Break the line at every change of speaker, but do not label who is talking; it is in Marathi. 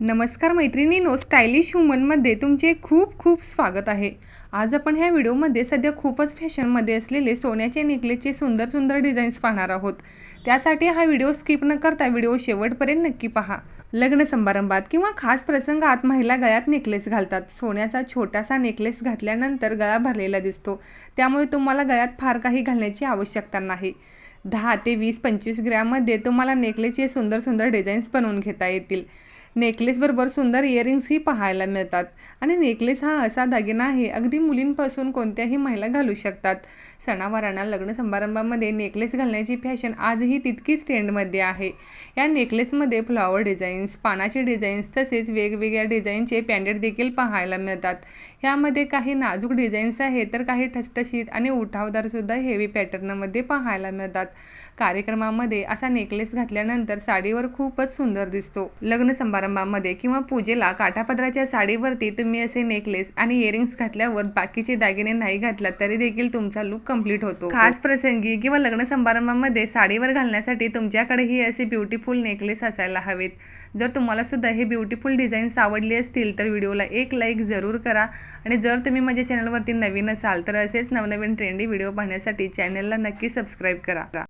नमस्कार मैत्रिणीनो स्टायलिश ह्युमनमध्ये तुमचे खूप खूप स्वागत आहे. आज आपण ह्या व्हिडिओमध्ये सध्या खूपच फॅशनमध्ये असलेले सोन्याचे नेकलेसचे सुंदर सुंदर डिझाईन्स पाहणार आहोत. त्यासाठी हा व्हिडिओ स्किप न करता व्हिडिओ शेवटपर्यंत नक्की पहा. लग्न समारंभात किंवा खास प्रसंगात महिला गळ्यात नेकलेस घालतात. सोन्याचा छोटासा नेकलेस घातल्यानंतर गळा भरलेला दिसतो. त्यामुळे तुम्हाला गळ्यात फार काही घालण्याची आवश्यकता नाही. दहा ते वीस पंचवीस ग्रॅममध्ये तुम्हाला नेकलेसचे सुंदर सुंदर डिझाईन्स बनवून घेता येतील. नेकलेसबरोबर सुंदर इयरिंग्सही पाहायला मिळतात. आणि नेकलेस हा असा दागिना आहे अगदी मुलींपासून कोणत्याही महिला घालू शकतात. सणावारांना लग्न समारंभामध्ये नेकलेस घालण्याची फॅशन आजही तितकीच ट्रेंडमध्ये आहे. या नेकलेसमध्ये फ्लॉवर डिझाईन्स पानाचे डिझाईन्स तसेच वेगवेगळ्या डिझाईनचे पॅन्डेट देखील पाहायला मिळतात. यामध्ये काही नाजूक डिझाईन्स आहेत तर काही ठसठशीत आणि उठावदारसुद्धा हेवी पॅटर्नमध्ये पाहायला मिळतात. कार्यक्रमामध्ये असा नेकलेस घातल्यानंतर साडीवर खूपच सुंदर दिसतो. लग्न समारंभ समारंभामध्ये किंवा पूजेला काठापदराच्या साडीवरती तुम्ही असे नेकलेस आणि इयरिंग्स घातल्यावर बाकीचे दागिने नाही घातलात तरी देखील तुमचा लुक कंप्लीट होतो. खास प्रसंगी किंवा लग्न समारंभामध्ये साडीवर घालण्यासाठी तुमच्याकडेही असे ब्युटिफुल नेकलेस असायला हवेत. जर तुम्हाला सुद्धा हे ब्युटिफुल डिझाईन्स आवडली असतील तर व्हिडिओला एक लाईक जरूर करा. आणि जर तुम्ही माझ्या चॅनलवरती नवीन असाल तर असेच नवनवीन ट्रेंडी व्हिडिओ पाहण्यासाठी चॅनलला नक्की सबस्क्राईब करा.